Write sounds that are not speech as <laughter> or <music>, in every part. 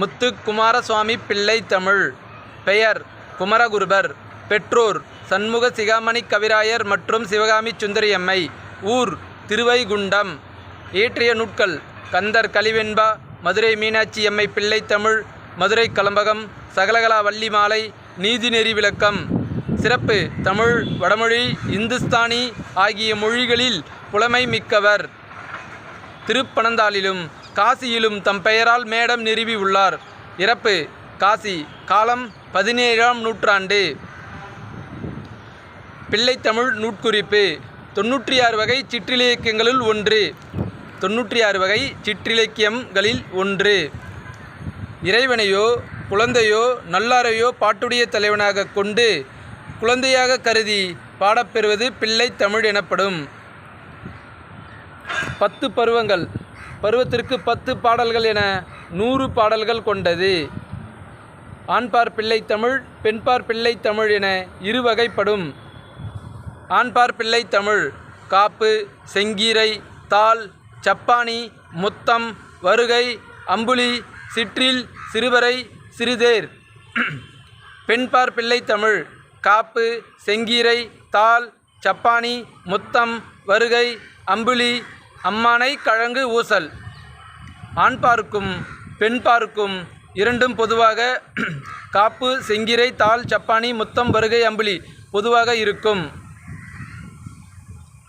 முத்து குமாரசுவாமி பிள்ளை தமிழ். பெயர் குமரகுருபர். பெற்றோர் சண்முக சிகாமணி கவிராயர் மற்றும் சிவகாமி சுந்தரியம்மை ஊர் திருவைகுண்டம். இயற்றிய நூட்கள் கந்தர் கலிவெண்பா மதுரை மீனாட்சி எம்மை பிள்ளை தமிழ் மதுரை கலம்பகம் சகலகலா வள்ளி மாலை நீதிநெறி விளக்கம். சிறப்பு தமிழ் வடமொழி இந்துஸ்தானி ஆகிய மொழிகளில் புலமை மிக்கவர். திருப்பனந்தாளிலும் காசியிலும் தம் பெயரால் மேடம் நிறுவி உள்ளார். இறப்பு. காசி. காலம் பதினேழாம் நூற்றாண்டு. பிள்ளைத்தமிழ் நூட்குறிப்பு தொன்னூற்றி ஆறு வகை சிற்றிலக்கியங்களுள் ஒன்று. தொன்னூற்றி ஆறு வகை சிற்றிலக்கியங்களில் ஒன்று. இறைவனையோ குழந்தையோ நல்லாரையோ பாட்டுடைய தலைவனாக கொண்டு குழந்தையாக கருதி பாடப்பெறுவது பிள்ளை தமிழ் எனப்படும். பத்து பருவங்கள். பருவத்திற்கு பத்து பாடல்கள் என நூறு பாடல்கள் கொண்டது. ஆண்பார் பிள்ளை தமிழ் பெண்பார் பிள்ளை தமிழ் என இரு வகைப்படும். ஆண்பார் பிள்ளை தமிழ் காப்பு செங்கீரை தாள் சப்பானி முத்தம் வருகை அம்புலி சிற்றில் சிறுவரை சிறுதேர். பெண்பார் பிள்ளை தமிழ் காப்பு செங்கீரை தாள் சப்பானி முத்தம் வருகை அம்புலி அம்மானை கழங்கு ஊசல். ஆண்பாருக்கும் பெண்பாருக்கும் இரண்டும் பொதுவாக <clears throat> காப்பு செங்கிரை தாள் சப்பானி முத்தம் வருகை அம்புலி பொதுவாக இருக்கும்.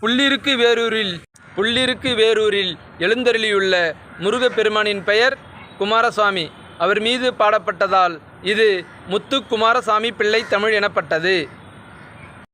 புள்ளிருக்கு வேரூரில் புள்ளிருக்கு வேரூரில் எழுந்தருளியுள்ள முருகப்பெருமானின் பெயர் குமாரசுவாமி. அவர் மீது பாடப்பட்டதால் இது முத்து குமாரசாமி பிள்ளை தமிழ் எனப்பட்டது.